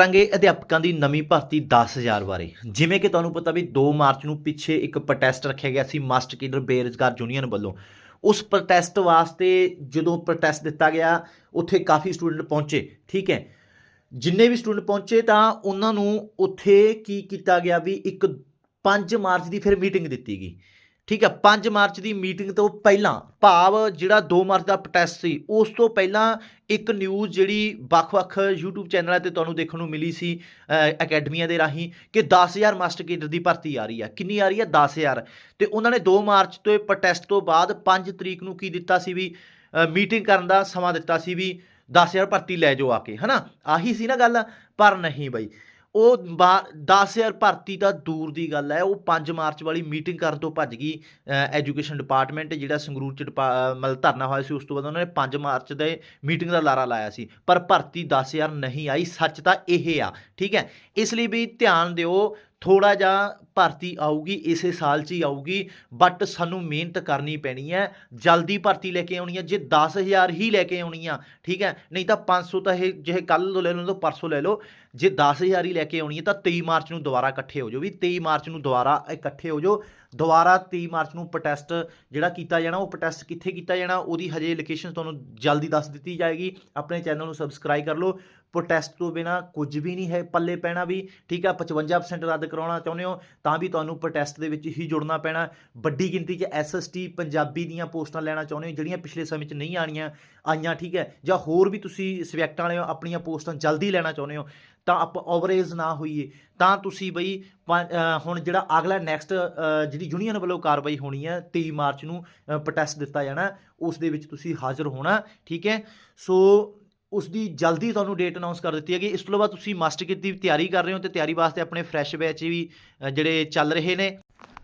ਕਰਾਂਗੇ ਅਧਿਆਪਕਾਂ ਦੀ ਨਵੀਂ ਭਰਤੀ 10000 ਬਾਰੇ। ਜਿਵੇਂ ਕਿ ਤੁਹਾਨੂੰ ਪਤਾ ਵੀ 2 ਮਾਰਚ ਨੂੰ ਪਿੱਛੇ ਇੱਕ ਪ੍ਰੋਟੈਸਟ ਰੱਖਿਆ ਗਿਆ ਸੀ ਮਾਸਟਰ ਕੇਡਰ ਬੇਰੁਜ਼ਗਾਰ ਯੂਨੀਅਨ ਵੱਲੋਂ। ਉਸ ਪ੍ਰੋਟੈਸਟ ਵਾਸਤੇ ਜਦੋਂ ਪ੍ਰੋਟੈਸਟ ਦਿੱਤਾ ਗਿਆ, ਉੱਥੇ ਕਾਫੀ ਸਟੂਡੈਂਟ ਪਹੁੰਚੇ, ਠੀਕ ਹੈ? ਜਿੰਨੇ ਵੀ ਸਟੂਡੈਂਟ ਪਹੁੰਚੇ ਤਾਂ ਉਹਨਾਂ ਨੂੰ ਉੱਥੇ ਕੀ ਕੀਤਾ ਗਿਆ ਵੀ ਇੱਕ 5 ਮਾਰਚ ਦੀ ਫਿਰ ਮੀਟਿੰਗ ਦਿੱਤੀ ਗਈ। ਠੀਕ ਹੈ 5 ਮਾਰਚ ਦੀ ਮੀਟਿੰਗ ਤੋਂ ਪਹਿਲਾਂ ਭਾਵ ਜਿਹੜਾ 2 ਮਾਰਚ ਦਾ ਪ੍ਰੋਟੈਸਟ ਸੀ, ਉਸ ਤੋਂ ਪਹਿਲਾਂ ਇੱਕ ਨਿਊਜ਼ ਜਿਹੜੀ ਵੱਖ-ਵੱਖ YouTube ਚੈਨਲਾਂ ਤੇ ਤੁਹਾਨੂੰ ਦੇਖਣ ਨੂੰ ਮਿਲੀ ਸੀ ਅਕੈਡਮੀਆਂ ਦੇ ਰਾਹੀਂ ਕਿ 10000 ਮਾਸਟਰ ਕੇਡਰ ਦੀ ਭਰਤੀ ਆ ਰਹੀ ਹੈ। ਕਿੰਨੀ ਆ ਰਹੀ ਹੈ? 10000 ਤੇ ਉਹਨਾਂ ਨੇ 2 ਮਾਰਚ ਤੋਂ ਪ੍ਰੋਟੈਸਟ ਤੋਂ ਬਾਅਦ 5 ਤਰੀਕ ਨੂੰ ਕੀ ਦਿੱਤਾ ਸੀ ਵੀ ਮੀਟਿੰਗ ਕਰਨ ਦਾ ਸਮਾਂ ਦਿੱਤਾ ਸੀ ਵੀ 10000 ਭਰਤੀ ਲੈ ਜਾਓ ਆ ਕੇ, ਹਨਾ? ਆਹੀ ਸੀ ਨਾ ਗੱਲ? ਪਰ ਨਹੀਂ ਬਈ। ਉਹ 10000 ਭਰਤੀ ਤਾਂ ਦੂਰ ਦੀ ਗੱਲ ਹੈ, ਉਹ 5 ਮਾਰਚ ਵਾਲੀ ਮੀਟਿੰਗ ਕਰਨ ਤੋਂ ਭੱਜ ਗਈ ਐਜੂਕੇਸ਼ਨ ਡਿਪਾਰਟਮੈਂਟ, ਜਿਹੜਾ ਸੰਗਰੂਰ ਚ ਡਿਪਾ- ਮਤਲਬ ਧਰਨਾ ਹੋਇਆ ਸੀ, ਉਸ ਤੋਂ ਬਾਅਦ ਉਹਨਾਂ ਨੇ 5 ਮਾਰਚ ਦੇ ਮੀਟਿੰਗ ਦਾ ਲਾਰਾ ਲਾਇਆ ਸੀ, ਪਰ ਭਰਤੀ 10000 ਨਹੀਂ ਆਈ, ਸੱਚ ਤਾਂ ਇਹ ਆ, ਠੀਕ ਹੈ, ਇਸ ਲਈ ਵੀ ਧਿਆਨ ਦਿਓ ਥੋੜਾ ਜਿਹਾ ਭਰਤੀ ਆਊਗੀ, ਇਸੇ ਸਾਲ 'ਚ ਹੀ ਆਊਗੀ ਬਟ ਸਾਨੂੰ ਮਿਹਨਤ ਕਰਨੀ ਪੈਣੀ ਹੈ। ਜਲਦੀ ਭਰਤੀ ਲੈ ਕੇ ਆਉਣੀ ਹੈ, ਜੇ 10000 ਹੀ ਲੈ ਕੇ ਆਉਣੀ ਆ, ਠੀਕ ਹੈ, ਨਹੀਂ ਤਾਂ 500 ਤਾਂ ਇਹ ਜਿਹੇ ਕੱਲ ਤੋਂ ਲੈ ਲਓ, ਤਾਂ ਪਰਸੋਂ ਲੈ ਲਓ। ਜੇ 10000 ਹੀ ਲੈ ਕੇ ਆਉਣੀ ਹੈ, ਤਾਂ 23 ਮਾਰਚ ਨੂੰ ਦੁਬਾਰਾ ਇਕੱਠੇ ਹੋ ਜਾਓ ਵੀ 23 ਮਾਰਚ ਨੂੰ ਦੁਬਾਰਾ ਇਕੱਠੇ ਹੋ ਜਾਓ। ਦੁਬਾਰਾ 23 ਮਾਰਚ ਨੂੰ ਪ੍ਰੋਟੈਸਟ ਜਿਹੜਾ ਕੀਤਾ ਜਾਣਾ, ਉਹ ਪ੍ਰੋਟੈਸਟ ਕਿੱਥੇ ਕੀਤਾ ਜਾਣਾ, ਉਹਦੀ ਹਜੇ ਲੋਕੇਸ਼ਨ ਤੁਹਾਨੂੰ ਜਲਦੀ ਦੱਸ ਦਿੱਤੀ ਜਾਏਗੀ। ਆਪਣੇ ਚੈਨਲ ਨੂੰ ਸਬਸਕ੍ਰਾਈਬ ਕਰ ਲਓ। ਪ੍ਰੋਟੈਸਟ ਤੋਂ ਬਿਨਾ ਕੁਝ ਵੀ ਨਹੀਂ ਹੈ, ਪੱਲੇ ਪੈਣਾ ਵੀ, ਠੀਕ ਆ 55% ਰੱਦ ਕਰਾਉਣਾ ਚਾਹੁੰਦੇ ਹੋ, ਤਾਂ ਵੀ ਤੁਹਾਨੂੰ ਪ੍ਰੋਟੈਸਟ ਦੇ ਵਿੱਚ ਹੀ ਜੁੜਨਾ ਪੈਣਾ। ਵੱਡੀ ਗਿਣਤੀ 'ਚ ਐਸਐਸਟੀ ਪੰਜਾਬੀ ਦੀਆਂ ਪੋਸਟਾਂ ਲੈਣਾ ਚਾਹੁੰਦੇ ਹੋ, ਜਿਹੜੀਆਂ ਪਿਛਲੇ ਸਮੇਂ 'ਚ ਨਹੀਂ ਆਣੀਆਂ ਆਈਆਂ, ਠੀਕ ਹੈ? ਜਾਂ ਹੋਰ ਵੀ ਤੁਸੀਂ ਸਬਜੈਕਟਾਂ ਵਾਲੇ ਆਪਣੀਆਂ ਪੋਸਟਾਂ ਜਲਦੀ ਲੈਣਾ ਚਾਹੁੰਦੇ ਹੋ, ਤਾਂ ਆਪਾਂ ਓਵਰੇਜ ਨਾ ਹੋਈਏ। ਤਾਂ ਤੁਸੀਂ ਬਈ ਪੰ- ਹੁਣ ਜਿਹੜਾ ਅਗਲਾ ਨੈਕਸਟ ਜਿਹੜੀ ਯੂਨੀਅਨ ਵੱਲੋਂ ਕਾਰਵਾਈ ਹੋਣੀ ਹੈ 23 ਮਾਰਚ ਨੂੰ ਪ੍ਰੋਟੈਸਟ ਦਿੱਤਾ ਜਾਣਾ, ਉਸ ਦੇ ਵਿੱਚ ਤੁਸੀਂ ਹਾਜ਼ਰ ਹੋਣਾ, ਠੀਕ ਹੈ? ਸੋ ਉਸ ਦੀ ਜਲਦੀ ਤੁਹਾਨੂੰ ਡੇਟ ਅਨਾਉਂਸ ਕਰ ਦਿੱਤੀ ਹੈਗੀ। ਇਸ ਤੋਂ ਬਾਅਦ ਤੁਸੀਂ ਮਾਸਟਰ ਕਿਟ ਦੀ ਤਿਆਰੀ ਕਰ ਰਹੇ ਹੋ ਤੇ ਤਿਆਰੀ ਵਾਸਤੇ ਆਪਣੇ ਫਰੈਸ਼ ਬੈਚ ਵੀ ਜਿਹੜੇ ਚੱਲ ਰਹੇ ਨੇ।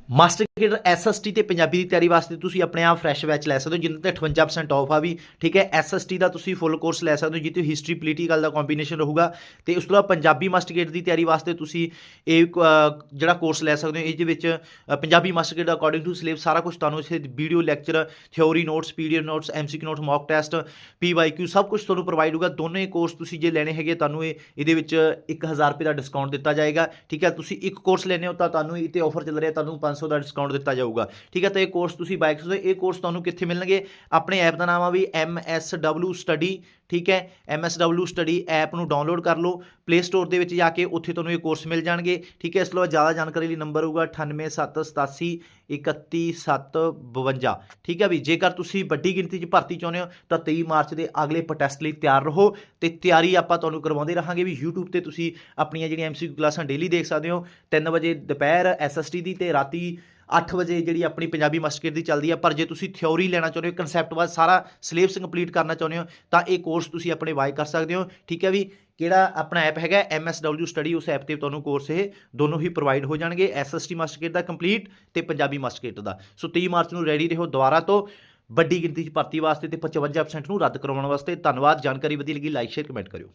ਮਾਸਟਰ ਕਿਟ ਐਸਐਸਟੀ ਤੇ ਪੰਜਾਬੀ ਦੀ ਤਿਆਰੀ ਵਾਸਤੇ ਤੁਸੀਂ ਆਪਣੇ ਆਪ ਫਰੈਸ਼ ਬੈਚ ਲੈ ਸਕਦੇ ਹੋ, ਜਿੰਨੇ ਤੇ 58% ਆਫ ਆ ਵੀ, ਠੀਕ ਹੈ? ਐਸਐਸਟੀ ਦਾ ਤੁਸੀਂ ਫੁੱਲ ਕੋਰਸ ਲੈ ਸਕਦੇ ਹੋ, ਜਿੱਥੇ ਹਿਸਟਰੀ ਪੋਲੀਟੀਕਲ ਦਾ ਕੰਬੀਨੇਸ਼ਨ ਰਹੂਗਾ। ਤੇ ਉਸ ਤੋਂ ਬਾਅਦ ਪੰਜਾਬੀ ਮਾਸਟਰ ਕਿਟ ਦੀ ਤਿਆਰੀ ਵਾਸਤੇ ਤੁਸੀਂ ਇਹ ਜਿਹੜਾ ਕੋਰਸ ਲੈ ਸਕਦੇ ਹੋ ਇਸ ਦੇ ਵਿੱਚ Punjabi master kit according to syllabus ਸਾਰਾ ਕੁਝ ਤੁਹਾਨੂੰ ਇਸੇ video lecture theory notes PDF notes MCQ note mock test PYQ ਸਭ ਕੁਝ ਤੁਹਾਨੂੰ ਪ੍ਰੋਵਾਈਡ ਹੋਊਗਾ। ਦੋਨੇ ਕੋਰਸ ਤੁਸੀਂ ਜੇ ਲੈਣੇ ਹੈਗੇ, ਤੁਹਾਨੂੰ ਇਹ, ਇਹਦੇ ਵਿੱਚ 1000 ਰੁਪਏ ਦਾ ਡਿਸਕਾਊਂਟ ਦਿੱਤਾ ਜਾਏਗਾ। ਠੀਕ ਹੈ? ਤੁਸੀਂ ਇੱਕ ਕੋਰਸ ਲੈਣੇ ਹੋ ਤਾਂ ਤੁਹਾਨੂੰ ਇਹ ਤੇ ਆਫਰ ਚੱਲ ਰਿਹਾ, ਤੁਹਾਨੂੰ 500 ਦਾ ਡਿਸਕਾਊਂਟ ਦਿੱਤਾ ਜਾਊਗਾ। ਠੀਕ ਹੈ, ਤਾਂ ਇਹ ਕੋਰਸ ਤੁਸੀਂ ਬਾਈਕ ਸਕਦੇ ਇਹ ਕੋਰਸ ਤੁਹਾਨੂੰ ਕਿੱਥੇ ਮਿਲਣਗੇ? ਆਪਣੇ ਐਪ ਦਾ ਨਾਮ ਆ ਵੀ MSW ਸਟੱਡੀ ਠੀਕ ਹੈ? MSW ਸਟੱਡੀ ਐਪ ਨੂੰ ਡਾਊਨਲੋਡ ਕਰ ਲਓ। ਪਲੇ ਸਟੋਰ ਦੇ ਵਿੱਚ ਜਾ ਕੇ ਉੱਥੇ ਤੁਹਾਨੂੰ ਇਹ ਕੋਰਸ ਮਿਲ ਜਾਣਗੇ। ਠੀਕ ਹੈ? ਇਸ ਤੋਂ ਬਾਅਦ ਜ਼ਿਆਦਾ ਜਾਣਕਾਰੀ ਲਈ ਨੰਬਰ ਹੋਊਗਾ 98787 31752 ਠੀਕ ਹੈ ਵੀ ਜੇਕਰ ਤੁਸੀਂ ਵੱਡੀ ਗਿਣਤੀ 'ਚ ਭਰਤੀ ਚਾਹੁੰਦੇ ਹੋ, ਤਾਂ 23 ਮਾਰਚ ਦੇ ਅਗਲੇ ਪ੍ਰੋਟੈਸਟ ਲਈ ਤਿਆਰ ਰਹੋ ਤੇ ਤਿਆਰੀ ਆਪਾਂ ਤੁਹਾਨੂੰ ਕਰਵਾਉਂਦੇ ਰਹਾਂਗੇ ਵੀ YouTube ਤੇ ਤੁਸੀਂ ਆਪਣੀਆਂ ਜਿਹੜੀਆਂ MCQ ਕਲਾਸਾਂ ਡੇਲੀ ਦੇਖ ਸਕਦੇ ਹੋ। 3 ਵਜੇ ਦੁਪਹਿਰ SST ਦੀ ਤੇ ਰਾਤੀ 8 ਵਜੇ ਜਿਹੜੀ ਆਪਣੀ ਪੰਜਾਬੀ ਮਾਸਟਰ ਦੀ ਚੱਲਦੀ ਆ, ਪਰ ਜੇ ਤੁਸੀਂ ਥਿਉਰੀ ਲੈਣਾ ਚਾਹੁੰਦੇ ਹੋ ਕਨਸੈਪਟ ਬਾਅਦ ਸਾਰਾ ਸਿਲੇਬਸ ਕੰਪਲੀਟ ਕਰਨਾ ਚਾਹੁੰਦੇ ਹੋ, ਤਾਂ ਇਹ ਕੋਰਸ ਤੁਸੀਂ ਆਪਣੇ ਬਾਈ ਕਰ ਸਕਦੇ ਹੋ। ਠੀਕ ਹੈ ਵੀ ਕਿਹੜਾ ਆਪਣਾ ਐਪ ਹੈਗਾ? MSW ਸਟੱਡੀ ਉਸ ਐਪ ਤੇ ਤੁਹਾਨੂੰ ਕੋਰਸ ਇਹ ਦੋਨੋਂ ਹੀ ਪ੍ਰੋਵਾਈਡ ਹੋ ਜਾਣਗੇ SST ਮਾਸਟਰ ਦਾ ਕੰਪਲੀਟ ਤੇ ਪੰਜਾਬੀ ਮਾਸਟਰ ਦਾ। ਸੋ 23 ਮਾਰਚ ਨੂੰ ਰੈਡੀ ਰਹੋ ਦੁਬਾਰਾ ਤੋਂ, ਵੱਡੀ ਗਿਣਤੀ 'ਚ ਭਰਤੀ ਵਾਸਤੇ ਤੇ 55% ਨੂੰ ਰੱਦ ਕਰਵਾਉਣ ਵਾਸਤੇ। ਧੰਨਵਾਦ, ਜਾਣਕਾਰੀ ਵਧੀਆ ਲੱਗੀ ਲਾਈਕ ਸ਼ੇਅਰ ਕਮੈਂਟ ਕਰਿਓ।